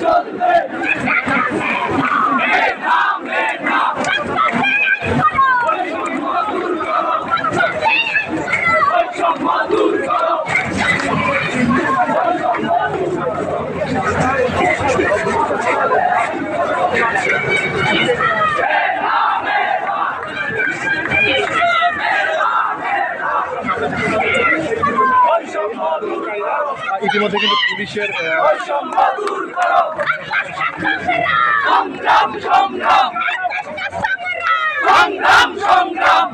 চলবে মেধা মেধা বৈষম্য দূর করো বৈষম্য দূর করো ইতিমধ্যে কিন্তু পুলিশের আহ, বৈষম্য দূর সংগ্রাম সংগ্রাম সংগ্রাম সংগ্রাম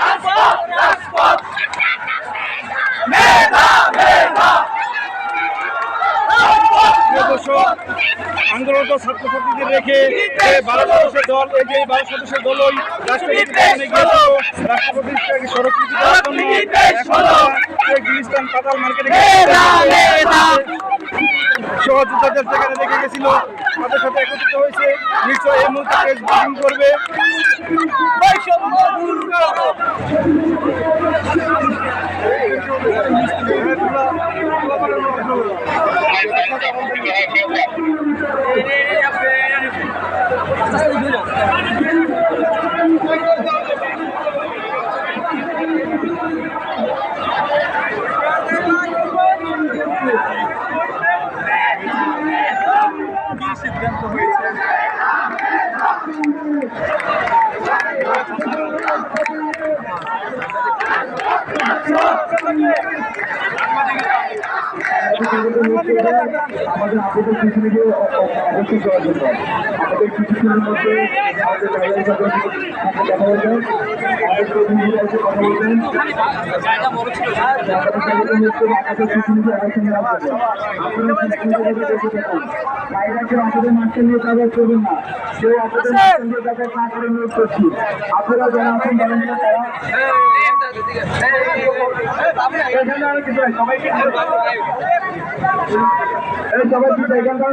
রাজপথ রাজপথ মেধা মেধা প্রিয় ছাত্রছাত্রীদের রেখে বারো সদস্যের দল এই যে বারো সদস্যের দল ওই রাষ্ট্রপতি ভবনে গিয়েছিল রাষ্ট্রপতির স্বরকৃতি গুলিস্তান পাতাল মার্কেটে সহযোদ্ধাদের সেখানে দেখে গেছিল তাদের সাথে একত্রিত হয়েছে। নিশ্চয় এই মুহূর্তে প্রেস ব্রিফিং করবে। Thank দূর করো সিদ্ধান্ত হয়েছে। আমাদের আপনাদের পিছনে অবশ্যই করার জন্য আমাদের কিছুক্ষণের মধ্যে আমাদের বাইরের সাথে কথা আমাদের আপনারা পিছনে করবেন না যারা আছেন তারা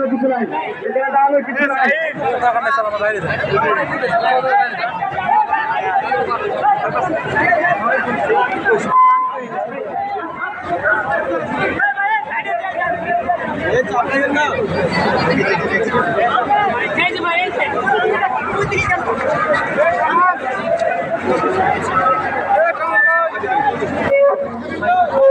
কিছু এখানে দাঁড়ানো